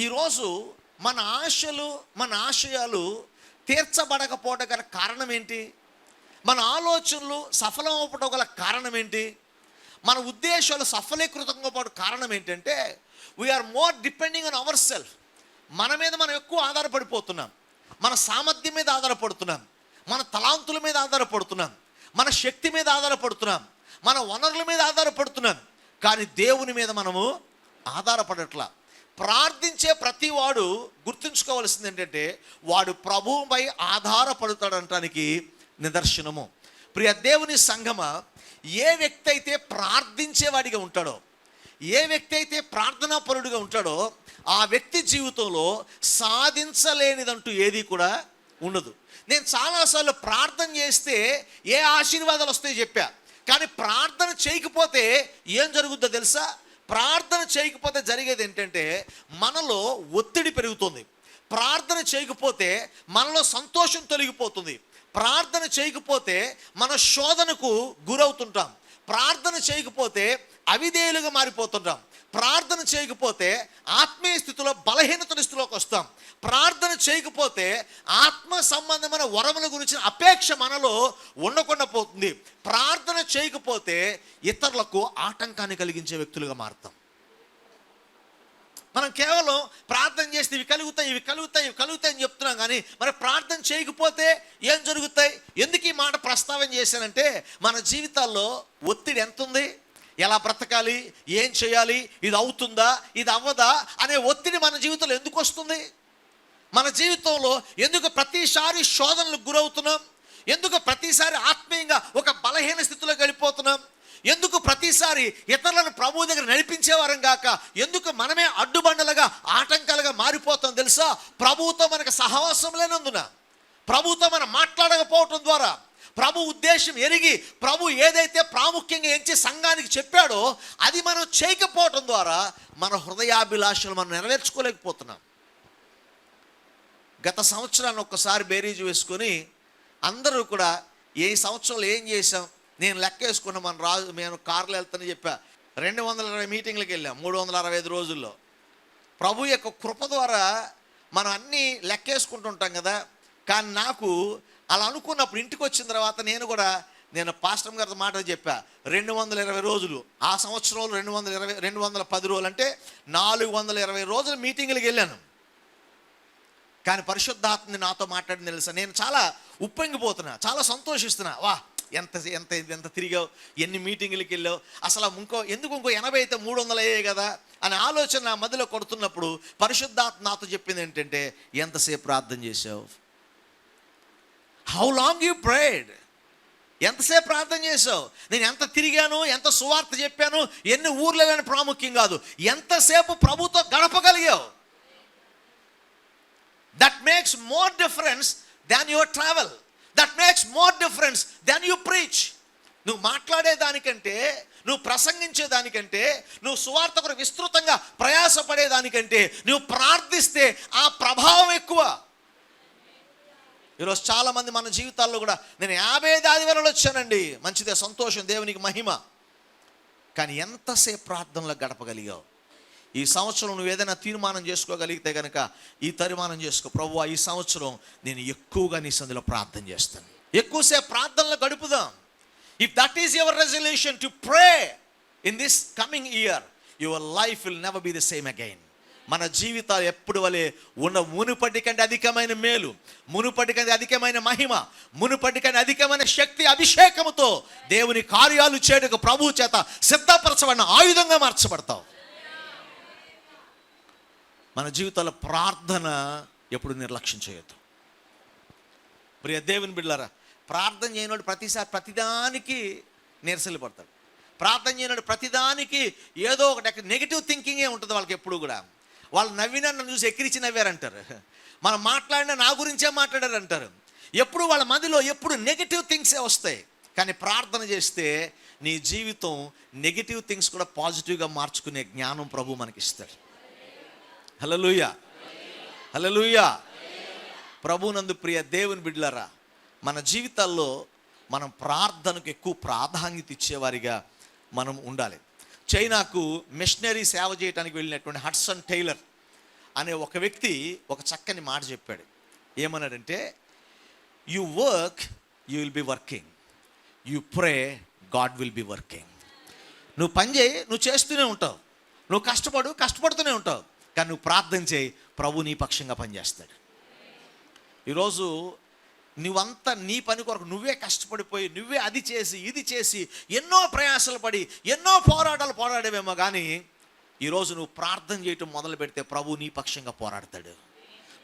ఈరోజు మన ఆశలు మన ఆశయాలు తీర్చబడకపోవడం గల కారణం ఏంటి మన ఆలోచనలు సఫలం అవ్వటం గల కారణం ఏంటి మన ఉద్దేశాలు సఫలీకృతం పోవడం కారణం ఏంటంటే we're more depending on our self మన మీద మనం ఎక్కువ ఆధారపడిపోతున్నాం. మన సామర్థ్యం మీద ఆధారపడుతున్నాం. మన తలాంతుల మీద ఆధారపడుతున్నాం. మన శక్తి మీద ఆధారపడుతున్నాం. మన వనరుల మీద ఆధారపడుతున్నాం. కానీ దేవుని మీద మనము ఆధారపడట్లా. ప్రార్థించే ప్రతి వాడు గుర్తుంచుకోవాల్సింది ఏంటంటే వాడు ప్రభువుపై ఆధారపడతాడంటానికి నిదర్శనము. ప్రియ దేవుని సంగమ ఏ వ్యక్తి అయితే ప్రార్థించేవాడిగా ఉంటాడో ఏ వ్యక్తి అయితే ప్రార్థనా పరుడుగా ఉంటాడో ఆ వ్యక్తి జీవితంలో సాధించలేనిదంటూ ఏది కూడా ఉండదు. నేను చాలాసార్లు ప్రార్థన చేస్తే ఏ ఆశీర్వాదాలు వస్తాయో చెప్పా. కానీ ప్రార్థన చేయకపోతే ఏం జరుగుద్దో తెలుసా? ప్రార్థన చేయకపోతే జరిగేది ఏంటంటే మనలో ఒత్తిడి పెరుగుతుంది. ప్రార్థన చేయకపోతే మనలో సంతోషం తొలగిపోతుంది. ప్రార్థన చేయకపోతే మన శోధనకు గురవుతుంటాం. ప్రార్థన చేయకపోతే అవిధేయులుగా మారిపోతుంటాం. ప్రార్థన చేయకపోతే ఆత్మీయ స్థితిలో బలహీనత స్థితిలోకి వస్తాం. ప్రార్థన చేయకపోతే ఆత్మ సంబంధమైన వరముల గురించిన అపేక్ష మనలో ఉండకుండా పోతుంది. ప్రార్థన చేయకపోతే ఇతరులకు ఆటంకాన్ని కలిగించే వ్యక్తులుగా మారుతాం. మనం కేవలం ప్రార్థన చేస్తే ఇవి కలుగుతాయి ఇవి కలుగుతాయి ఇవి కలుగుతాయి అని చెప్తున్నాం కానీ మరి ప్రార్థన చేయకపోతే ఏం జరుగుతాయి? ఎందుకు ఈ మాట ప్రస్తావన చేశానంటే మన జీవితాల్లో ఒత్తిడి ఎంత ఉంది ఎలా బ్రతకాలి? ఏం చేయాలి? ఇది అవుతుందా? ఇది అవ్వదా? అనే ఒత్తిడి మన జీవితంలో ఎందుకు వస్తుంది? మన జీవితంలో ఎందుకు ప్రతిసారి శోధనలకు గురవుతున్నాం? ఎందుకు ప్రతిసారి ఆత్మీయంగా ఒక బలహీన స్థితిలో గడిపోతున్నాం? ఎందుకు ప్రతిసారి ఇతరులను ప్రభు దగ్గర నడిపించేవారం కాక ఎందుకు మనమే అడ్డుబండలుగా ఆటంకాలుగా మారిపోతాం తెలుసా? ప్రభువుతో మనకు సహవాసం లేనందున ప్రభుతో మనం మాట్లాడకపోవటం ద్వారా ప్రభు ఉద్దేశం ఎరిగి ప్రభు ఏదైతే ప్రాముఖ్యంగా ఎంచి సంఘానికి చెప్పాడో అది మనం చేయకపోవటం ద్వారా మన హృదయాభిలాషలు మనం నెరవేర్చుకోలేకపోతున్నాం. గత సంవత్సరాన్ని ఒక్కసారి బేరీజు వేసుకొని అందరూ కూడా ఏ సంవత్సరంలో ఏం చేసాం నేను లెక్క వేసుకున్న మన రాజు నేను కార్లో వెళ్తానని చెప్పా. రెండు వందల అరవై మీటింగ్లకు వెళ్ళాం మూడు వందల అరవై ఐదు రోజుల్లో. ప్రభు యొక్క కృప ద్వారా మనం అన్నీ లెక్కేసుకుంటుంటాం కదా కానీ నాకు అలా అనుకున్నప్పుడు ఇంటికి వచ్చిన తర్వాత నేను కూడా నేను పాస్టర్ గారితో మాట చెప్పా రెండు వందల ఇరవై రోజులు ఆ సంవత్సరంలో రెండు వందల ఇరవై రెండు వందల పది రోజులు అంటే నాలుగు వందల ఇరవై రోజులు మీటింగ్లకు వెళ్ళాను. కానీ పరిశుద్ధాత్మని నాతో మాట్లాడింది తెలుసా? నేను చాలా ఉప్పొంగిపోతున్నా చాలా సంతోషిస్తున్నా. వా ఎంత ఎంత ఎంత తిరిగావు ఎన్ని మీటింగులకి వెళ్ళావు అసలు ఇంకో ఎందుకు ఇంకో ఎనభై అయితే మూడు వందలు అయ్యాయి కదా? అనే ఆలోచన నా మధ్యలో కొడుతున్నప్పుడు పరిశుద్ధాత్మ నాతో చెప్పింది ఏంటంటే ఎంతసేపు ప్రార్థన చేసావు హౌ లాంగ్ యూ ప్రేడ్ ఎంతసేపు ప్రార్థన చేసావు నేను ఎంత తిరిగాను? ఎంత సువార్త చెప్పాను? ఎన్ని ఊర్లేదని ప్రాముఖ్యం కాదు. ఎంతసేపు ప్రభుతో గడపగలిగావు? That makes more difference than your travel that makes more difference than you preach నువ్వు మాట్లాడే దానికంటే నువ్వు ప్రసంగించే దానికంటే నువ్వు సువార్త కొరకు విస్తృతంగా ప్రయాసపడే దానికంటే నువ్వు ప్రార్థిస్తే ఆ ప్రభావం ఎక్కువ. ఈరోజు చాలామంది మన జీవితాల్లో కూడా నేను యాభై ఐదు ఆదివారాలు వచ్చానండి. మంచిదే సంతోషం దేవునికి మహిమ. కానీ ఎంతసేపు ప్రార్థనలో గడపగలిగావు? ఈ సంవత్సరం నువ్వు ఏదైనా తీర్మానం చేసుకోగలిగితే కనుక ఈ తీర్మానం చేసుకో. ప్రభు ఈ సంవత్సరం నేను ఎక్కువగా నీ సందులో ప్రార్థన చేస్తాను. ఎక్కువసేపు ప్రార్థనలో గడుపుదాం. If that is your resolution to pray in this coming year your life will never be the same again మన జీవితాలు ఎప్పుడు వలె ఉన్న మునుపటి కంటే అధికమైన మేలు మునుపటి కంటే అధికమైన మహిమ మునుపటి కంటే అధికమైన శక్తి అభిషేకముతో దేవుని కార్యాలు చేయడానికి ప్రభు చేత సిద్ధపరచబడిన ఆయుధంగా మార్చబడతావు. మన జీవితాల ప్రార్థన ఎప్పుడు నిర్లక్ష్యం చేయొద్దు. ప్రియ దేవుని బిడ్డారా ప్రార్థన చేయనోడు ప్రతిసారి ప్రతిదానికి నీరసలు పడతాడు. ప్రార్థన చేయనోడు ప్రతిదానికి ఏదో ఒకటి నెగిటివ్ థింకింగే ఉంటుంది వాళ్ళకి ఎప్పుడు కూడా. వాళ్ళు నవ్వినా నన్ను చూసి ఎక్కిరిచి నవ్వారంటారు. మనం మాట్లాడినా నా గురించే మాట్లాడారు అంటారు ఎప్పుడు వాళ్ళ మదిలో ఎప్పుడు నెగిటివ్ థింగ్సే వస్తాయి. కానీ ప్రార్థన చేస్తే నీ జీవితం నెగిటివ్ థింగ్స్ కూడా పాజిటివ్గా మార్చుకునే జ్ఞానం ప్రభు మనకి ఇస్తాడు హలలుయ హలలుయ ప్రభునందు ప్రియ దేవుని బిడ్లరా మన జీవితాల్లో మనం ప్రార్థనకు ఎక్కువ ప్రాధాన్యత ఇచ్చేవారిగా మనం ఉండాలి. చైనాకు మిషనరీ సేవ చేయడానికి వెళ్ళినటువంటి హడ్సన్ టైలర్ అనే ఒక వ్యక్తి ఒక చక్కని మాట చెప్పాడు. ఏమన్నాడంటే you work you will be working you pray God will be working నువ్వు పని చేయి నువ్వు చేస్తూనే ఉంటావు. నువ్వు కష్టపడు కష్టపడుతూనే ఉంటావు. కానీ నువ్వు ప్రార్థన చేయి ప్రభు నీ పక్షంగా పనిచేస్తాడు. ఈరోజు నువ్వంతా నీ పని కొరకు నువ్వే కష్టపడిపోయి నువ్వే అది చేసి ఇది చేసి ఎన్నో ప్రయాసాలు పడి ఎన్నో పోరాటాలు పోరాడేవేమో కానీ ఈరోజు నువ్వు ప్రార్థన చేయటం మొదలు పెడితే ప్రభు నీ పక్షంగా పోరాడతాడు.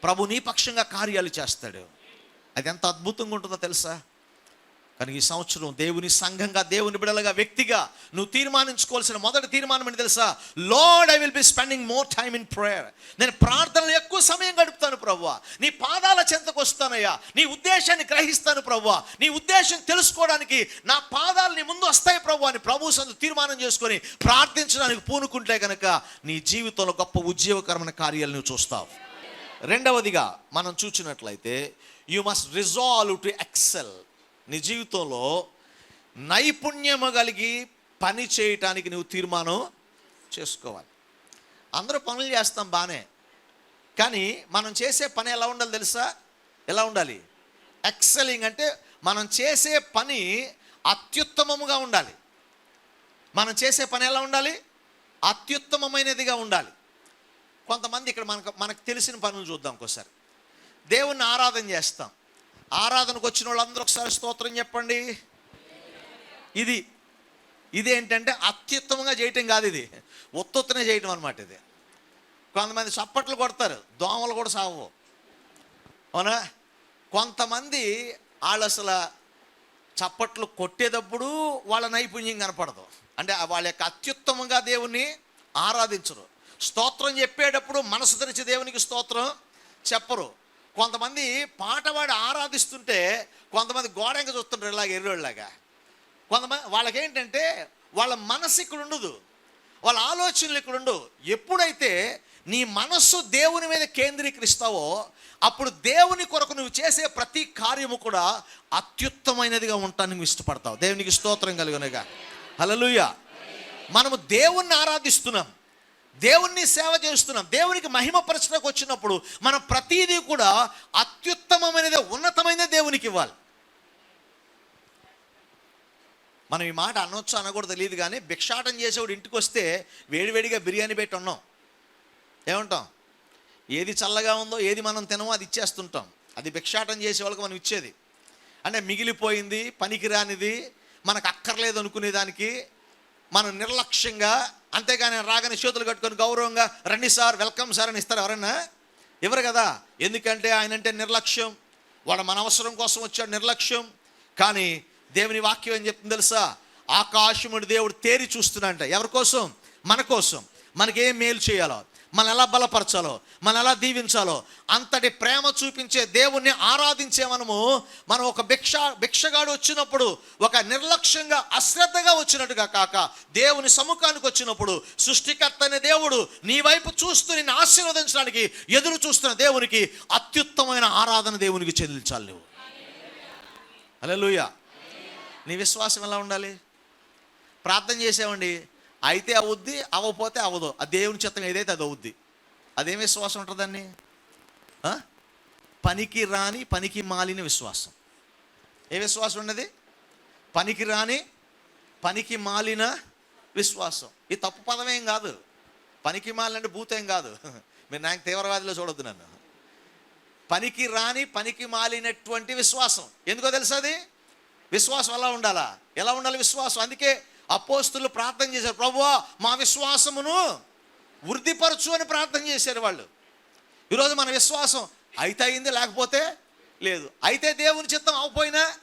ప్రభు నీ పక్షంగా కార్యాలు చేస్తాడు. అది ఎంత అద్భుతంగా ఉంటుందో తెలుసా? కానీ ఈ సంవత్సరం దేవుని సంఘంగా దేవుని బిడలగా వ్యక్తిగా నువ్వు తీర్మానించుకోవాల్సిన మొదటి తీర్మానం ఏంటి తెలుసా? Lord I will be spending more time in prayer నేను ప్రార్థనలు ఎక్కువ సమయం గడుపుతాను ప్రవ్వా. నీ పాదాల చెంతకు వస్తానయ్యా. నీ ఉద్దేశాన్ని గ్రహిస్తాను ప్రవ్వా. నీ ఉద్దేశం తెలుసుకోవడానికి నా పాదాలు నీ ముందు వస్తాయి ప్రభు అని ప్రభు సందు తీర్మానం చేసుకొని ప్రార్థించడానికి పూనుకుంటే కనుక నీ జీవితంలో గొప్ప ఉద్యోగకరమైన కార్యాలు నువ్వు చూస్తావు. రెండవదిగా మనం చూసినట్లయితే you must resolve to excel నీ జీవితంలో నైపుణ్యము కలిగి పని చేయటానికి నువ్వు తీర్మానం చేసుకోవాలి. అందరూ పనులు చేస్తాం బాగానే కానీ మనం చేసే పని ఎలా ఉండాలి తెలుసా? ఎలా ఉండాలి? ఎక్సెలింగ్ అంటే మనం చేసే పని అత్యుత్తమముగా ఉండాలి. మనం చేసే పని ఎలా ఉండాలి? అత్యుత్తమమైనదిగా ఉండాలి. కొంతమంది ఇక్కడ మనకు మనకు తెలిసిన పనులు చూద్దాం ఒకసారి దేవుణ్ణి ఆరాధన చేస్తాం. ఆరాధనకు వచ్చిన వాళ్ళందరూ ఒకసారి స్తోత్రం చెప్పండి. ఇది ఇది ఏంటంటే అత్యుత్తమంగా చేయటం కాదు ఇది. ఉత్తుత్తనే చేయటం అనమాట ఇది. కొంతమంది చప్పట్లు కొడతారు దోమలు కూడా సావు. అవునా? కొంతమంది వాళ్ళు అసలు చప్పట్లు కొట్టేటప్పుడు వాళ్ళ నైపుణ్యం కనపడదు. అంటే వాళ్ళ యొక్క అత్యుత్తమంగా దేవుణ్ణి ఆరాధించరు. స్తోత్రం చెప్పేటప్పుడు మనసు తెరిచి దేవునికి స్తోత్రం చెప్పరు. కొంతమంది పాటవాడు ఆరాధిస్తుంటే కొంతమంది గోడంగా చూస్తుంటారు ఇలాగ ఎర్రోళ్ళలాగా. కొంతమంది వాళ్ళకేంటంటే వాళ్ళ మనసు ఇక్కడ ఉండదు. వాళ్ళ ఆలోచనలు ఇక్కడ ఉండవు. ఎప్పుడైతే నీ మనస్సు దేవుని మీద కేంద్రీకరిస్తావో అప్పుడు దేవుని కొరకు నువ్వు చేసే ప్రతి కార్యము కూడా అత్యుత్తమైనదిగా ఉంటాను నువ్వు ఇష్టపడతావు. దేవునికి స్తోత్రం కలుగునగా. హలలుయ మనము దేవుణ్ణి ఆరాధిస్తున్నాం. దేవుణ్ణి సేవ చేస్తున్నాం. దేవునికి మహిమపరచడానికి వచ్చినప్పుడు మనం ప్రతిదీ కూడా అత్యుత్తమమైనదే ఉన్నతమైన దేవునికి ఇవ్వాలి. మనం ఈ మాట అనొచ్చు అనకూడదు తెలియదు కానీ భిక్షాటం చేసేవాడు ఇంటికి వస్తే వేడివేడిగా బిర్యానీ పెట్టి ఉన్నాం. ఏమంటాం? ఏది చల్లగా ఉందో ఏది మనం తినమో అది ఇచ్చేస్తుంటాం. అది భిక్షాటం చేసే వాళ్ళకి మనం ఇచ్చేది. అంటే మిగిలిపోయింది పనికిరానిది మనకు అక్కర్లేదు అనుకునే దానికి మనం నిర్లక్ష్యంగా అంతేగాని రాగానే చేతులు కట్టుకొని గౌరవంగా రండి సార్ వెల్కమ్ సార్ అని ఇస్తారు ఎవరన్నా? ఎవరు కదా? ఎందుకంటే ఆయన అంటే నిర్లక్ష్యం. వాడు మన అవసరం కోసం వచ్చాడు నిర్లక్ష్యం. కానీ దేవుని వాక్యం ఏం చెప్తుంది తెలుసా? ఆకాశముడి దేవుడు తేరి చూస్తున్నాడంట. ఎవరి కోసం? మన కోసం. మనకేం మేలు చేయాలో? మనం ఎలా బలపరచాలో మనం ఎలా దీవించాలో అంతటి ప్రేమ చూపించే దేవుణ్ణి ఆరాధించే మనము మనం ఒక భిక్ష భిక్షగాడు వచ్చినప్పుడు ఒక నిర్లక్ష్యంగా అశ్రద్ధగా వచ్చినట్టుగా కాక దేవుని సముఖానికి వచ్చినప్పుడు సృష్టికర్త అనే దేవుడు నీ వైపు చూస్తూ నిన్ను ఆశీర్వదించడానికి ఎదురు చూస్తున్న దేవునికి అత్యుత్తమైన ఆరాధన దేవునికి చెల్లించాలి నువ్వు. అలెలుయ నీ విశ్వాసం ఎలా ఉండాలి? ప్రార్థన చేసామండి అయితే అవుద్ది అవ్వకపోతే అవ్వదు. ఆ దేవుని చిత్తం ఏదైతే అది అవుద్ది. అదేం విశ్వాసం ఉంటుందండి పనికి రాని పనికి మాలిన విశ్వాసం. ఏ విశ్వాసం ఉన్నది? పనికి రాని పనికి మాలిన విశ్వాసం. ఇది తప్పు పదమేం కాదు. పనికి మాలిన అంటే భూతేం కాదు. మీరు నాకు తీవ్రవాదిలో చూడొద్దు నన్ను. పనికి రాని పనికి మాలినటువంటి విశ్వాసం. ఎందుకో తెలుసా అది? విశ్వాసం ఎలా ఉండాలా? ఎలా ఉండాలి విశ్వాసం? అందుకే అపోస్తులు ప్రార్థన చేశారు. ప్రభువా మా విశ్వాసమును వృద్ధిపరచు అని ప్రార్థన చేశారు వాళ్ళు. ఈరోజు మన విశ్వాసం అయితే అయింది లేకపోతే లేదు. అయితే దేవుని చిత్తం అవపోయినా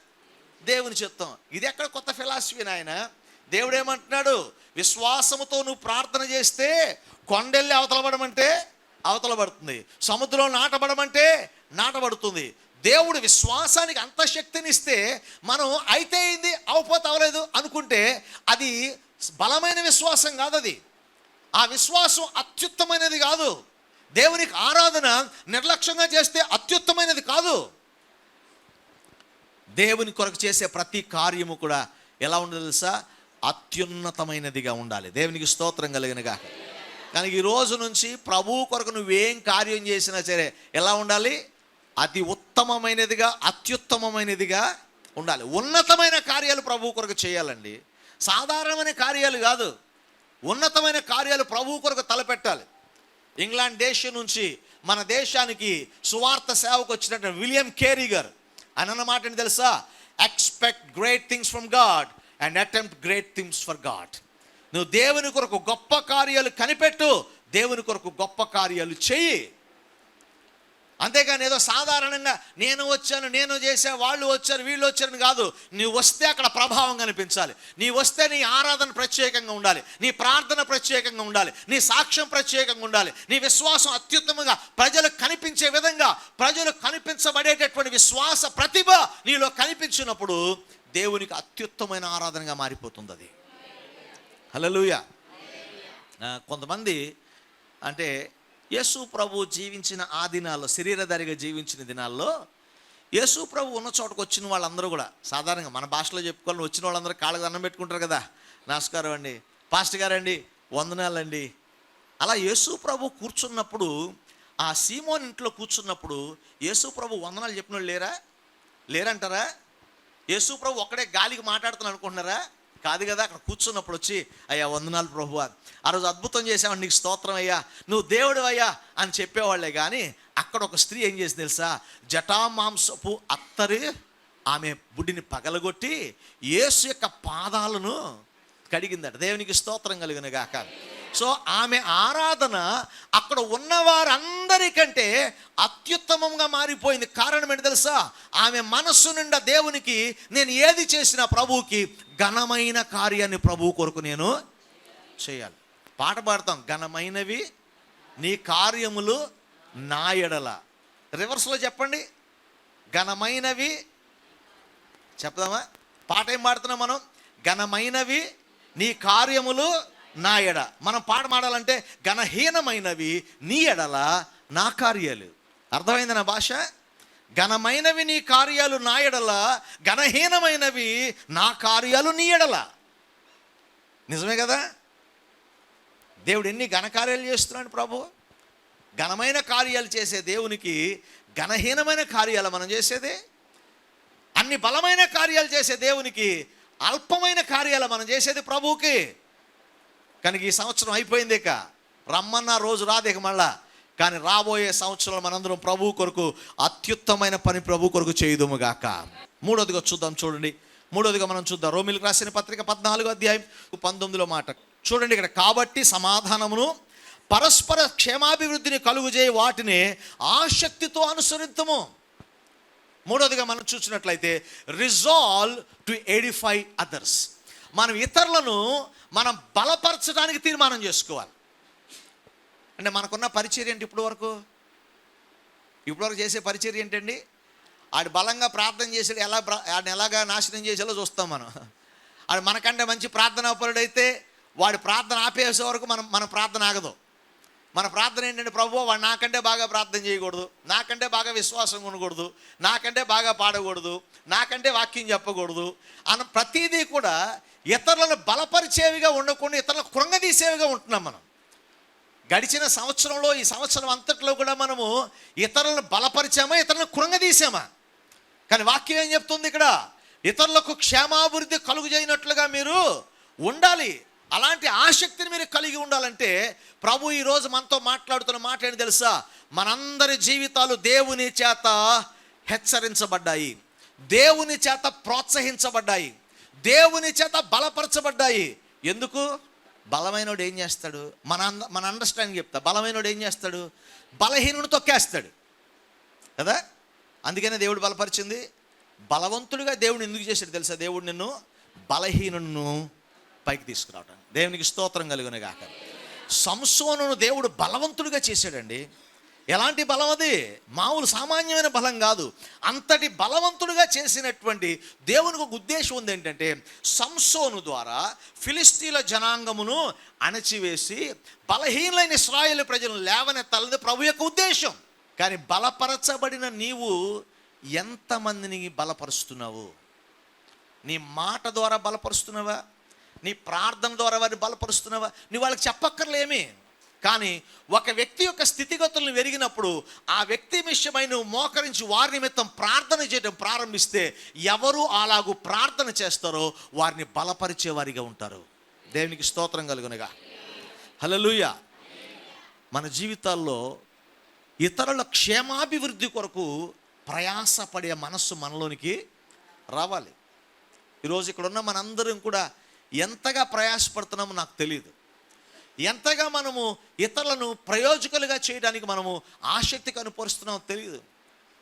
దేవుని చిత్తం. ఇది ఎక్కడ కొత్త ఫిలాసఫీ నాయన? దేవుడు ఏమంటున్నాడు విశ్వాసముతో నువ్వు ప్రార్థన చేస్తే కొండెళ్ళి అవతలబడమంటే అవతలబడుతుంది సముద్రంలో నాటబడమంటే నాటబడుతుంది. దేవుడు విశ్వాసానికి అంత శక్తినిస్తే మనం అయితే అయింది అవపోతే అవలేదు అనుకుంటే అది బలమైన విశ్వాసం కాదు అది. ఆ విశ్వాసం అత్యుత్తమైనది కాదు. దేవునికి ఆరాధన నిర్లక్ష్యంగా చేస్తే అత్యుత్తమైనది కాదు. దేవుని కొరకు చేసే ప్రతి కార్యము కూడా ఎలా ఉండదు తెలుసా? అత్యున్నతమైనదిగా ఉండాలి. దేవునికి స్తోత్రం కలిగినగా కానీ ఈ రోజు నుంచి ప్రభువు కొరకు నువ్వేం కార్యం చేసినా సరే ఎలా ఉండాలి? అతి ఉత్తమమైనదిగా అత్యుత్తమమైనదిగా ఉండాలి. ఉన్నతమైన కార్యాలు ప్రభు కొరకు చేయాలండి. సాధారణమైన కార్యాలు కాదు. ఉన్నతమైన కార్యాలు ప్రభువు కొరకు తలపెట్టాలి. ఇంగ్లాండ్ దేశం నుంచి మన దేశానికి సువార్త సేవకు వచ్చినట్టు విలియం కేరీ గారు. అని అన్నమాట ఏంటి తెలుసా? Expect great things from God and attempt great things for God నువ్వు దేవుని కొరకు గొప్ప కార్యాలు కనిపెట్టు దేవుని కొరకు గొప్ప కార్యాలు చెయ్యి. అంతేగాని ఏదో సాధారణంగా నేను వచ్చాను నేను చేసా వాళ్ళు వచ్చారు వీళ్ళు వచ్చారని కాదు. నీ వస్తే అక్కడ ప్రభావం కనిపించాలి. నీ వస్తే నీ ఆరాధన ప్రత్యేకంగా ఉండాలి. నీ ప్రార్థన ప్రత్యేకంగా ఉండాలి. నీ సాక్ష్యం ప్రత్యేకంగా ఉండాలి. నీ విశ్వాసం అత్యుత్తమంగా ప్రజలకు కనిపించే విధంగా ప్రజలు కనిపించబడేటటువంటి విశ్వాస ప్రతిభ నీలో కనిపించినప్పుడు దేవునికి అత్యుత్తమైన ఆరాధనగా మారిపోతుంది అది. హలలుయ కొంతమంది అంటే యేసు ప్రభు జీవించిన ఆ దినాల్లో శరీరధారిగా జీవించిన దినాల్లో యేసు ప్రభు ఉన్న చోటకు వచ్చిన వాళ్ళందరూ కూడా సాధారణంగా మన భాషలో చెప్పుకోవాలని వచ్చిన వాళ్ళందరూ కాళ్ళకి దండం పెట్టుకుంటారు కదా. నమస్కారం అండి. పాస్టర్ గారండి వందనాలండి అలా యేసు ప్రభు కూర్చున్నప్పుడు ఆ సీమోన్ ఇంట్లో కూర్చున్నప్పుడు యేసు ప్రభు వందనాలు చెప్పిన వాళ్ళు లేరా? లేరంటారా? యేసు ప్రభు ఒక్కడే గాలికి మాట్లాడుతున్నాను అనుకుంటున్నారా? కాదు కదా? అక్కడ కూర్చున్నప్పుడు వచ్చి అయ్యా వందనాలు ప్రభు ఆ రోజు అద్భుతం చేసావు నీకు స్తోత్రం అయ్యా. నువ్వు దేవుడు అయ్యా అని చెప్పేవాళ్ళే కానీ అక్కడ ఒక స్త్రీ ఏం చేసింది తెలుసా? జటామాంసపు అత్తరి ఆమె బుడ్డిని పగలగొట్టి యేసు యొక్క పాదాలను కడిగిందట. దేవునికి స్తోత్రం కలిగిన గాక. సో ఆమె ఆరాధన అక్కడ ఉన్న వారందరికంటే అత్యుత్తమంగా మారిపోయింది. కారణం ఏంటి తెలుసా? ఆమె మనస్సు నిండా దేవునికి నేను ఏది చేసినా ప్రభువుకి ఘనమైన కార్యాన్ని ప్రభువు కొరకు నేను చేయాలి. పాట పాడతాం. ఘనమైనవి నీ కార్యములు నా ఎడల. రివర్స్లో చెప్పండి. ఘనమైనవి చెప్దామా? పాట ఏం పాడుతున్నాం మనం? ఘనమైనవి నీ కార్యములు నా ఎడ. మనం పాడమాడాలంటే ఘనహీనమైనవి నీ ఎడల నా కార్యాలు. అర్థమైంది నా భాష? ఘనమైనవి నీ కార్యాలు నా ఎడల ఘనహీనమైనవి నా కార్యాలు నీ ఎడల. నిజమే కదా? దేవుడు ఎన్ని ఘనకార్యాలు చేస్తున్నాడు ప్రభు? ఘనమైన కార్యాలు చేసే దేవునికి ఘనహీనమైన కార్యాలు మనం చేసేదే? అన్ని బలమైన కార్యాలు చేసే దేవునికి అల్పమైన కార్యాలు మనం చేసేది ప్రభువుకి? కనుక ఈ సంవత్సరం అయిపోయింది ఇక. రమ్మన్న రోజు రాదు ఇక మళ్ళా. కానీ రాబోయే సంవత్సరం మనందరం ప్రభు కొరకు అత్యుత్తమైన పని ప్రభు కొరకు చేయుదుము గాక. మూడోదిగా చూద్దాం చూడండి. మూడోదిగా మనం చూద్దాం. రోమిలకు రాసిన పత్రిక పద్నాలుగో అధ్యాయం పంతొమ్మిదిలో మాట. చూడండి ఇక్కడ కాబట్టి సమాధానమును పరస్పర క్షేమాభివృద్ధిని కలుగుజేయ వాటిని ఆసక్తితో అనుసరిద్దాము మూడోదిగా మనం చూసినట్లయితే రిజాల్వ్ టు ఎడిఫై అదర్స్ మనం ఇతరులను మనం బలపరచడానికి తీర్మానం చేసుకోవాలి. అంటే మనకున్న పరిచర్య ఏంటి ఇప్పుడు వరకు? ఇప్పటివరకు చేసే పరిచర్య ఏంటండి? ఆడు బలంగా ప్రార్థన చేసాడు ఎలా ఆడిని ఎలాగా నాశనం చేసేలా చూస్తాం మనం. ఆడు మనకంటే మంచి ప్రార్థనాపరుడైతే వాడి ప్రార్థన ఆపేసే వరకు మనం మన ప్రార్థన ఆగదు. మన ప్రార్థన ఏంటంటే ప్రభు వాడు నాకంటే బాగా ప్రార్థన చేయకూడదు. నాకంటే బాగా విశ్వాసం ఉండకూడదు నాకంటే బాగా పాడకూడదు. నాకంటే వాక్యం చెప్పకూడదు. అన్న ప్రతిదీ కూడా ఇతరులను బలపరిచేవిగా ఉండకుండా ఇతరులను కృంగదీసేవిగా ఉంటున్నాం మనం. గడిచిన సంవత్సరంలో ఈ సంవత్సరం అంతట్లో కూడా మనము ఇతరులను బలపరిచామా ఇతరులను కృంగదీసామా? కానీ వాక్యం ఏం చెప్తుంది ఇక్కడ? ఇతరులకు క్షేమాభివృద్ధి కలుగు చేయనట్లుగా మీరు ఉండాలి. అలాంటి ఆసక్తిని మీరు కలిగి ఉండాలంటే ప్రభు ఈరోజు మనతో మాట్లాడుతున్న మాట ఏంటి తెలుసా? మనందరి జీవితాలు దేవుని చేత హెచ్చరించబడ్డాయి. దేవుని చేత ప్రోత్సహించబడ్డాయి. దేవుని చేత బలపరచబడ్డాయి. ఎందుకు? బలమైనోడు ఏం చేస్తాడు? మన అంద మన అండర్స్టాండింగ్ చెప్తా. బలమైనోడు ఏం చేస్తాడు? బలహీనుడు తొక్కేస్తాడు. కదా? అందుకనే దేవుడు బలపరిచింది. బలవంతుడిగా దేవుడు ఎందుకు చేశాడు తెలుసా? దేవుడు నిన్ను బలహీనును పైకి తీసుకురావటం దేవునికి స్తోత్రం కలుగును గాక. సంసోనును దేవుడు బలవంతుడిగా చేశాడండి. ఎలాంటి బలం అది? మామూలు సామాన్యమైన బలం కాదు. అంతటి బలవంతుడిగా చేసినటువంటి దేవునికి ఒక ఉద్దేశం ఉంది ఏంటంటే సంసోను ద్వారా ఫిలిస్తీన్ల జనాంగమును అణచివేసి బలహీనమైన ఇస్రాయేల్ ప్రజలను లేవనెత్తాలది ప్రభు యొక్క ఉద్దేశం. కానీ బలపరచబడిన నీవు ఎంతమందిని బలపరుస్తున్నావు? నీ మాట ద్వారా బలపరుస్తున్నావా? నీ ప్రార్థన ద్వారా వారిని బలపరుస్తున్నావా? నీ వాళ్ళకి చెప్పక్కర్లేమి. కానీ ఒక వ్యక్తి యొక్క స్థితిగతులను వెరిగినప్పుడు ఆ వ్యక్తి విషయమై నువ్వు మోకరించి వారి నిమిత్తం ప్రార్థన చేయడం ప్రారంభిస్తే ఎవరు అలాగూ ప్రార్థన చేస్తారో వారిని బలపరిచే వారిగా ఉంటారు. దేవునికి స్తోత్రం కలుగునగా. హలలుయ మన జీవితాల్లో ఇతరుల క్షేమాభివృద్ధి కొరకు ప్రయాసపడే మనస్సు మనలోనికి రావాలి. ఈరోజు ఇక్కడ ఉన్న మనందరం కూడా ఎంతగా ప్రయాసపడుతున్నామో నాకు తెలియదు ఎంతగా మనము ఇతరులను ప్రయోజకులుగా చేయడానికి మనము ఆసక్తి కనుపరుస్తున్నామో తెలియదు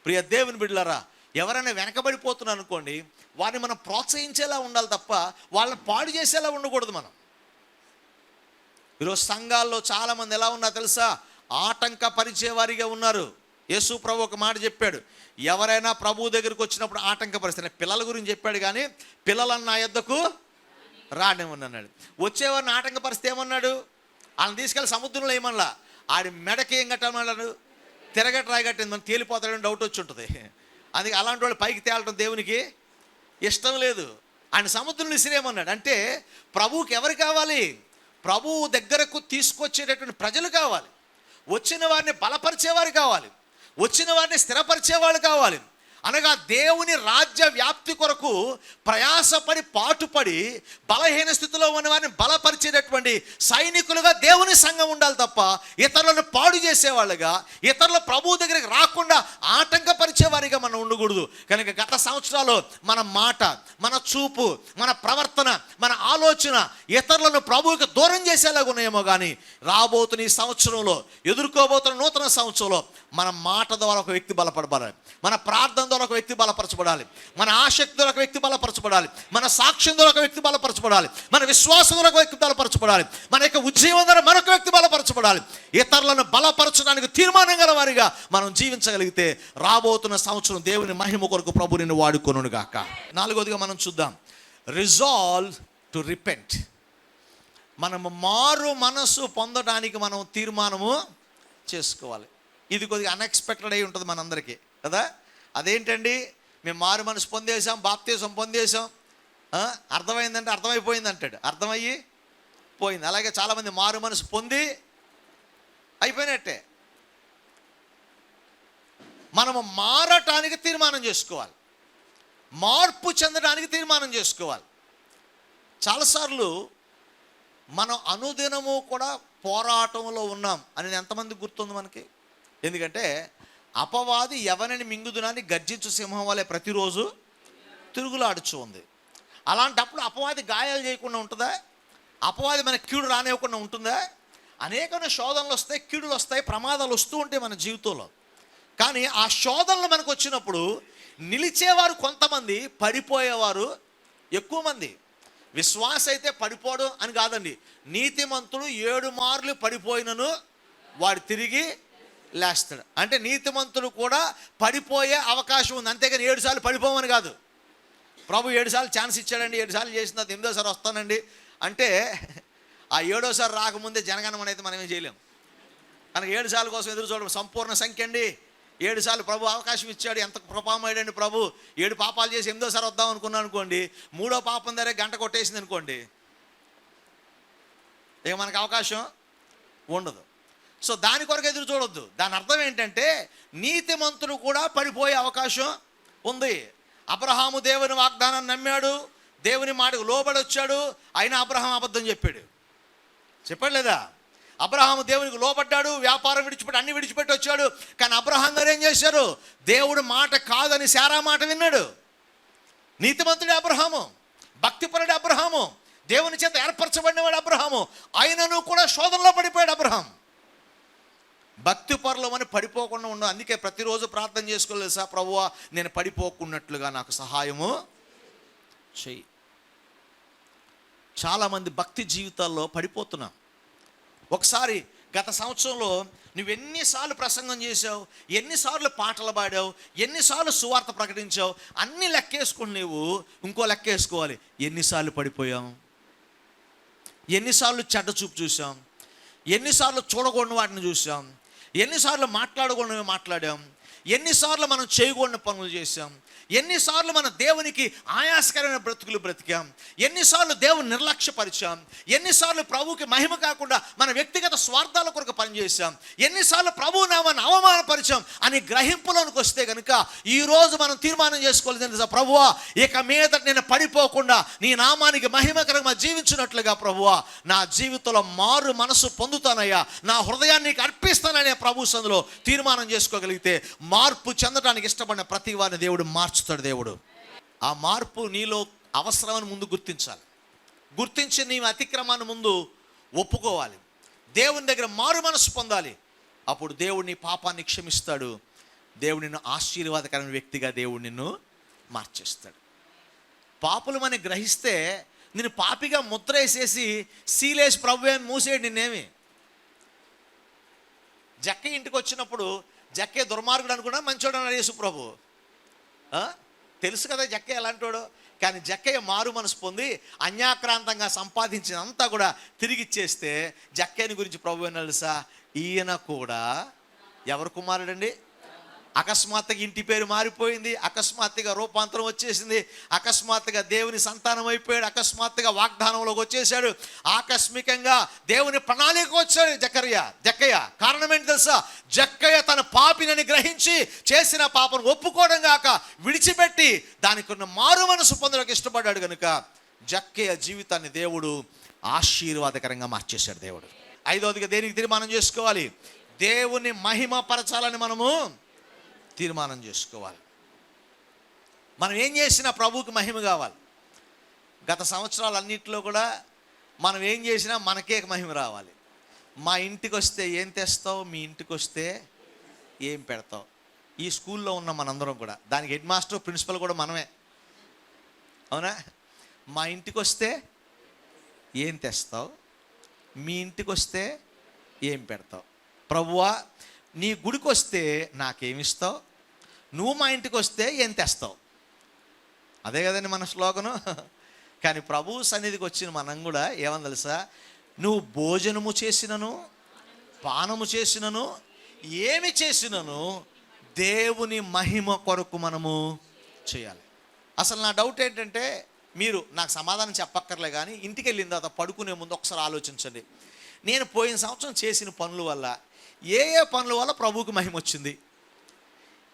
ప్రియ దేవుని బిడ్డలారా ఎవరైనా వెనకబడిపోతున్నారు అనుకోండి వారిని మనం ప్రోత్సహించేలా ఉండాలి తప్ప వాళ్ళని పాడు చేసేలా ఉండకూడదు మనం. ఈరోజు సంఘాల్లో చాలామంది ఎలా ఉన్నా తెలుసా? ఆటంక పరిచేవారిగా ఉన్నారు. యేసు ప్రభు ఒక మాట చెప్పాడు ఎవరైనా ప్రభు దగ్గరికి వచ్చినప్పుడు ఆటంక పరిస్థితి పిల్లల గురించి చెప్పాడు కానీ పిల్లలన్న నా యొద్దకు రానివ్వను అన్నాడు వచ్చేవారిని ఆటంకపరిస్తే ఏమన్నాడు? వాళ్ళని తీసుకెళ్ళి సముద్రంలో ఏమన్నా ఆడి మెడకి ఏం కట్టమన్నాడు? తిరగట రాయగట్టింది మనం తేలిపోతాడని డౌట్ వచ్చి ఉంటుంది. అందుకే అలాంటి వాళ్ళు పైకి తేలటం దేవునికి ఇష్టం లేదు. ఆయన సముద్రం ఇసిరేమన్నాడు అంటే ప్రభువుకి ఎవరు కావాలి? ప్రభువు దగ్గరకు తీసుకొచ్చేటటువంటి ప్రజలు కావాలి. వచ్చిన వారిని బలపరిచేవారు కావాలి. వచ్చిన వారిని స్థిరపరిచేవాళ్ళు కావాలి. అనగా దేవుని రాజ్య వ్యాప్తి కొరకు ప్రయాసపడి పాటుపడి బలహీన స్థితిలో ఉన్న వారిని బలపరిచేటటువంటి సైనికులుగా దేవుని సంఘం ఉండాలి తప్ప ఇతరులను పాడు చేసేవాళ్ళుగా ఇతరుల ప్రభు దగ్గరికి రాకుండా ఆటంకపరిచేవారిగా మనం ఉండకూడదు. కనుక గత సంవత్సరాలు మన మాట మన చూపు మన ప్రవర్తన మన ఆలోచన ఇతరులను ప్రభువుకి దూరం చేసేలాగా ఉన్నాయేమో కానీ రాబోతున్న ఈ సంవత్సరంలో ఎదుర్కోబోతున్న నూతన సంవత్సరంలో మన మాట ద్వారా ఒక వ్యక్తి బలపడబడాలి. మన ప్రార్థన ద్వారా ఒక వ్యక్తి బలపరచబడాలి. మన ఆసక్తి ద్వారా ఒక వ్యక్తి బలపరచబడాలి. మన సాక్ష్యం ద్వారా ఒక వ్యక్తి బలపరచబడాలి. మన విశ్వాసం ద్వారా ఒక వ్యక్తి బలపరచబడాలి. మన యొక్క ఉద్యమం ద్వారా మరొక వ్యక్తి బలపరచబడాలి. ఇతరులను బలపరచడానికి తీర్మానం గల వారిగా మనం జీవించగలిగితే రాబోతున్న సంవత్సరం దేవుని మహిమ కొరకు ప్రభు నిన్ను వాడుకొను గాక నాలుగోదిగా మనం చూద్దాం. రిజాల్వ్ టు రిపెంట్ మనము మారు మనస్సు పొందడానికి మనం తీర్మానము చేసుకోవాలి. ఇది కొద్దిగా అన్ఎక్స్పెక్టెడ్ అయి ఉంటుంది మనందరికీ కదా? అదేంటండి? మేము మారు మనసు పొందేసాం బాప్తీసం పొందేసాం అర్థమైందంటే అర్థమైపోయింది అంటాడు. అర్థమయ్యి? పోయింది. అలాగే చాలామంది మారు మనసు పొంది అయిపోయినట్టే. మనము మారటానికి తీర్మానం చేసుకోవాలి. మార్పు చెందడానికి తీర్మానం చేసుకోవాలి. చాలాసార్లు మనం అనుదినము కూడా పోరాటంలో ఉన్నాం అని ఎంతమంది గుర్తుంది మనకి? ఎందుకంటే అపవాది ఎవరిని మింగుదునని గర్జించు సింహం వలె ప్రతిరోజు తిరుగులాడుచు ఉంది. అలాంటప్పుడు అపవాది గాయాలు చేయకుండా ఉంటుందా? అపవాది మనకి కీడు రానివ్వకుండా ఉంటుందా? అనేకమైన శోధనలు వస్తాయి కీడులు వస్తాయి ప్రమాదాలు వస్తూ ఉంటాయి మన జీవితంలో. కానీ ఆ శోధనలు మనకు వచ్చినప్పుడు నిలిచేవారు కొంతమంది పడిపోయేవారు ఎక్కువ మంది. విశ్వాస అయితే పడిపోవడం అని కాదండి. నీతిమంతుడు ఏడు మార్లు పడిపోయినను వాడు తిరిగి లేస్తాడు. అంటే నీతిమంతుడు కూడా పడిపోయే అవకాశం ఉంది. అంతేగాని ఏడు సార్లు పడిపోమని కాదు. ప్రభు ఏడు సార్లు ఛాన్స్ ఇచ్చాడండి. ఏడు సార్లు చేసిన తర్వాత ఎనిమిదోసారి వస్తానండి. అంటే ఆ ఏడోసారి రాకముందే జనగణమన అయితే మనం ఏం చేయలేం. కనుక ఏడు సార్లు కోసం ఎదురు చూడడం సంపూర్ణ సంఖ్య అండి. ఏడు సార్లు ప్రభు అవకాశం ఇచ్చాడు ఎంత కృపామయ్యాడండి ప్రభు. ఏడు పాపాలు చేసి ఎనిమిదోసారి వద్దాం అనుకున్నాను అనుకోండి మూడో పాపం దగ్గర గంట కొట్టేసింది అనుకోండి. ఇక మనకు అవకాశం ఉండదు. సో దాని కొరకు ఎదురు చూడొద్దు. దాని అర్థం ఏంటంటే నీతిమంతుడు కూడా పడిపోయే అవకాశం ఉంది. అబ్రహాము దేవుని వాగ్దానాన్ని నమ్మాడు దేవుని మాటకు లోబడి వచ్చాడు అయినా అబ్రహాం అబద్ధం చెప్పాడు. చెప్పాడు లేదా? అబ్రహాం దేవునికి లోపడ్డాడు వ్యాపారం విడిచిపెట్టి అన్ని విడిచిపెట్టి వచ్చాడు. కానీ అబ్రహాం గారు ఏం చేశారు? దేవుడు మాట కాదని శారా మాట విన్నాడు. నీతిమంతుడు అబ్రహాము భక్తిపరుడు అబ్రహాము దేవుని చేత ఏర్పరచబడినవాడు అబ్రహాము. ఆయనను కూడా శోధనలో పడిపోయాడు అబ్రహాం. భక్తి పరులమని పడిపోకుండా ఉండు. అందుకే ప్రతిరోజు ప్రార్థన చేసుకోలేదు సార్ ప్రభువా నేను పడిపోకున్నట్లుగా నాకు సహాయము చెయ్యి. చాలామంది భక్తి జీవితాల్లో పడిపోతున్నాం ఒకసారి గత సంవత్సరంలో నువ్వు ఎన్నిసార్లు ప్రసంగం చేసావు ఎన్నిసార్లు పాటలు పాడావు ఎన్నిసార్లు సువార్త ప్రకటించావు అన్ని లెక్కేసుకుని నువ్వు ఇంకో లెక్కేసుకోవాలి ఎన్నిసార్లు పడిపోయాం? ఎన్నిసార్లు చెడ్డ చూపు చూసాం ఎన్నిసార్లు చూడకూడని వాటిని చూసాం ఎన్నిసార్లు మాట్లాడకూడనివి మాట్లాడాం? ఎన్నిసార్లు మనం చేయకూడని పనులు చేశాం? ఎన్నిసార్లు మన దేవునికి ఆయాసకరమైన బ్రతుకులు బ్రతికాం? ఎన్నిసార్లు దేవుని నిర్లక్ష్యపరిచాం? ఎన్నిసార్లు ప్రభువుకి మహిమ కాకుండా మన వ్యక్తిగత స్వార్థాల కొరకు పనిచేశాం? ఎన్నిసార్లు ప్రభు నామాన్ని అవమానపరిచాం అని గ్రహింపులోనికి వస్తే కనుక ఈరోజు మనం తీర్మానం చేసుకోవాలి తెలుసా? ప్రభువా ఇక మీద నేను పడిపోకుండా నీ నామానికి మహిమకరంగా జీవించినట్లుగా ప్రభువా నా జీవితంలో మారు మనసు పొందుతానయ్యా. నా హృదయాన్ని అర్పిస్తాననే ప్రభు సందులో తీర్మానం చేసుకోగలిగితే మార్పు చెందడానికి ఇష్టపడిన ప్రతి వారిని దేవుడు మార్చుతాడు దేవుడు. ఆ మార్పు నీలో అవసరమని ముందు గుర్తించాలి. గుర్తించి నీ అతిక్రమాన్ని ముందు ఒప్పుకోవాలి. దేవుని దగ్గర మారు మనసు పొందాలి. అప్పుడు దేవుడు నీ పాపాన్ని క్షమిస్తాడు. దేవుడు నిన్ను ఆశీర్వాదకరమైన వ్యక్తిగా దేవుడు నిన్ను మార్చేస్తాడు. పాపులమని గ్రహిస్తే నేను పాపిగా ముద్ర వేసేసి సీలేసి ప్రభు అని మూసేయడు నిన్నేమి? జక్క ఇంటికి వచ్చినప్పుడు జక్కే దుర్మార్గుడు అనుకున్నా మంచోడు అన్నాడు యేసు ప్రభు. తెలుసు కదా జక్కే ఎలాంటోడు? కానీ జక్కయ్య మారు మనసు పొంది అన్యాక్రాంతంగా సంపాదించినంతా కూడా తిరిగి ఇచ్చేస్తే జక్కయ్యని గురించి ప్రభు అని తెలుసా? ఈయన కూడా ఎవరు కుమారుడండి? అకస్మాత్తుగా ఇంటి పేరు మారిపోయింది అకస్మాత్తుగా రూపాంతరం వచ్చేసింది అకస్మాత్తుగా దేవుని సంతానం అయిపోయాడు అకస్మాత్తుగా వాగ్దానంలోకి వచ్చేసాడు ఆకస్మికంగా దేవుని ప్రణాళిక వచ్చాడు జకర్య. జక్కయ్య కారణం ఏంటి తెలుసా? జక్కయ్య తన పాపినని గ్రహించి చేసిన పాపను ఒప్పుకోవడం గాక విడిచిపెట్టి దానికి ఉన్న మారు మనసు పొందడానికి ఇష్టపడ్డాడు కనుక జక్కయ్య జీవితాన్ని దేవుడు ఆశీర్వాదకరంగా మార్చేశాడు దేవుడు. ఐదవదిగా దేనికి తీర్మానం చేసుకోవాలి? దేవుని మహిమపరచాలని మనము తీర్మానం చేసుకోవాలి. మనం ఏం చేసినా ప్రభువుకి మహిమ కావాలి. గత సంవత్సరాలన్నింటిలో కూడా మనం ఏం చేసినా మనకే మహిమ రావాలి. మా ఇంటికి వస్తే ఏం తెస్తావు? మీ ఇంటికి వస్తే ఏం పెడతావు? ఈ స్కూల్లో ఉన్న మనందరం కూడా. దానికి హెడ్ మాస్టర్ ప్రిన్సిపల్ కూడా మనమే. అవునా? మా ఇంటికి వస్తే ఏం తెస్తావు? మీ ఇంటికి వస్తే ఏం పెడతావు? ప్రభువా నీ గుడికి వస్తే నాకేమిస్తావు? నువ్వు మా ఇంటికి వస్తే ఏం తెస్తావు? అదే కదండి మన శ్లోకను కానీ ప్రభు సన్నిధికి వచ్చిన మనం కూడా ఏమని తెలుసా? నువ్వు భోజనము చేసినను పానము చేసినను ఏమి చేసినను దేవుని మహిమ కొరకు మనము చేయాలి. అసలు నా డౌట్ ఏంటంటే మీరు నాకు సమాధానం చెప్పక్కర్లే కానీ ఇంటికి వెళ్ళిన తర్వాత పడుకునే ముందు ఒకసారి ఆలోచించండి. నేను పోయిన సంవత్సరం చేసిన పనుల వల్ల ఏ ఏ పనుల వల్ల ప్రభువుకి మహిమ వచ్చింది?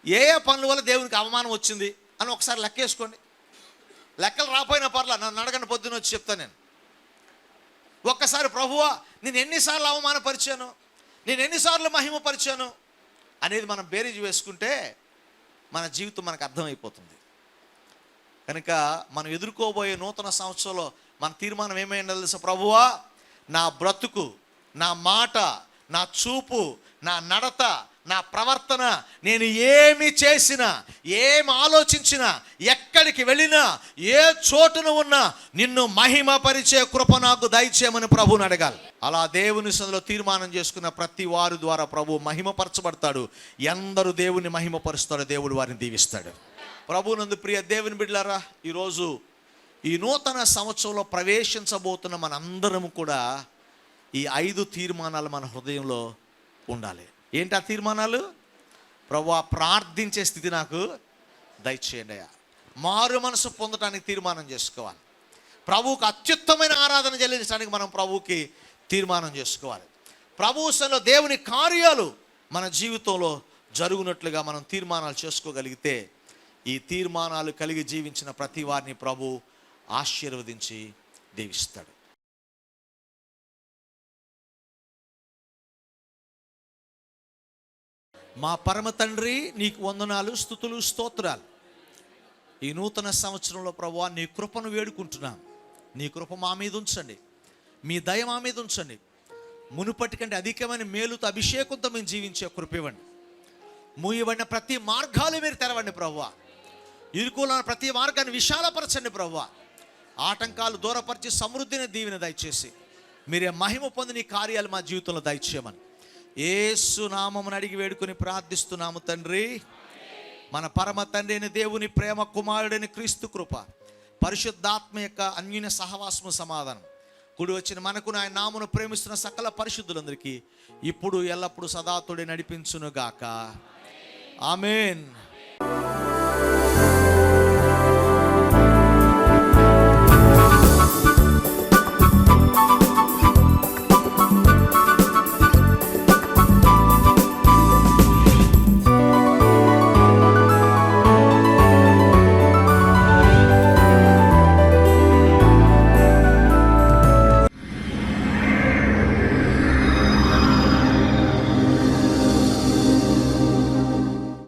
ఏ ఏ పనుల వల్ల దేవునికి అవమానం వచ్చింది? అని ఒకసారి లెక్కేసుకోండి. లెక్కలు రాపోయినా పర్లా నన్ను అడగని పొద్దున్న వచ్చి చెప్తాను నేను. ఒక్కసారి ప్రభువా నేను ఎన్నిసార్లు అవమానపరిచాను? నేను ఎన్నిసార్లు మహిమపరిచాను? అనేది మనం బేరీజ్ వేసుకుంటే మన జీవితం మనకు అర్థమైపోతుంది. కనుక మనం ఎదుర్కోబోయే నూతన సంవత్సరంలో మన తీర్మానం ఏమైందో తెలుసు? ప్రభువా నా బ్రతుకు నా మాట నా చూపు నా నడత నా ప్రవర్తన నేను ఏమి చేసినా ఏం ఆలోచించినా ఎక్కడికి వెళ్ళినా ఏ చోటున ఉన్నా నిన్ను మహిమపరిచే కృప నాకు దయచేయమని ప్రభువుని అడగాలి. అలా దేవుని సందులో తీర్మానం చేసుకున్న ప్రతి వారి ద్వారా ప్రభు మహిమపరచబడతాడు. ఎందరు దేవుని మహిమపరుస్తాడో దేవుడు వారిని దీవిస్తాడు. ప్రభునందు ప్రియ దేవుని బిడ్డలారా ఈరోజు ఈ నూతన సంవత్సరంలో ప్రవేశించబోతున్న మనందరం కూడా ఈ ఐదు తీర్మానాలు మన హృదయంలో ఉండాలి. ఏంటి ఆ తీర్మానాలు? ప్రభు ప్రార్థించే స్థితి నాకు దయచేయండి అయ్యా. మారు మనసు పొందడానికి తీర్మానం చేసుకోవాలి. ప్రభువుకు అత్యుత్తమైన ఆరాధన చెల్లించడానికి మనం ప్రభువుకి తీర్మానం చేసుకోవాలి. ప్రభువు దేవుని కార్యాలు మన జీవితంలో జరుగునట్లుగా మనం తీర్మానాలు చేసుకోగలిగితే ఈ తీర్మానాలు కలిగి జీవించిన ప్రతి వారిని ప్రభు ఆశీర్వదించి దీవిస్తాడు. మా పరమ తండ్రి నీకు వందనాలు స్థుతులు స్తోత్రాలు. ఈ నూతన సంవత్సరంలో ప్రభు నీ కృపను వేడుకుంటున్నాను నీ కృప మా మీద ఉంచండి. మీ దయ మా మీద ఉంచండి. మునుపటి కంటే అధికమైన మేలుతో అభిషేకంతో మేము జీవించే కృప ఇవ్వండి. మూయబడిన ప్రతి మార్గాలు మీరు తెరవండి ప్రభు ఇరుకులన్న ప్రతి మార్గాన్ని విశాలపరచండి ప్రభు ఆటంకాలు దూరపరిచి సమృద్ధిని దీవిని దయచేసి. మీరే మహిమ పొంది నీ కార్యాలు మా జీవితంలో దయచేయమని. ఏసు నామమును అడిగి వేడుకొని ప్రార్థిస్తున్నాము తండ్రి. మన పరమ తండ్రి అయిన దేవుని ప్రేమ కుమారుడైన క్రీస్తు కృప పరిశుద్ధాత్మ యొక్క అన్యున సహవాసము సమాధానం. కుడి వచ్చిన మనకు ఆయన నామును ప్రేమిస్తున్న సకల పరిశుద్ధులందరికీ ఇప్పుడు ఎల్లప్పుడూ సదాతుడి నడిపించునుగాక. ఆమెన్.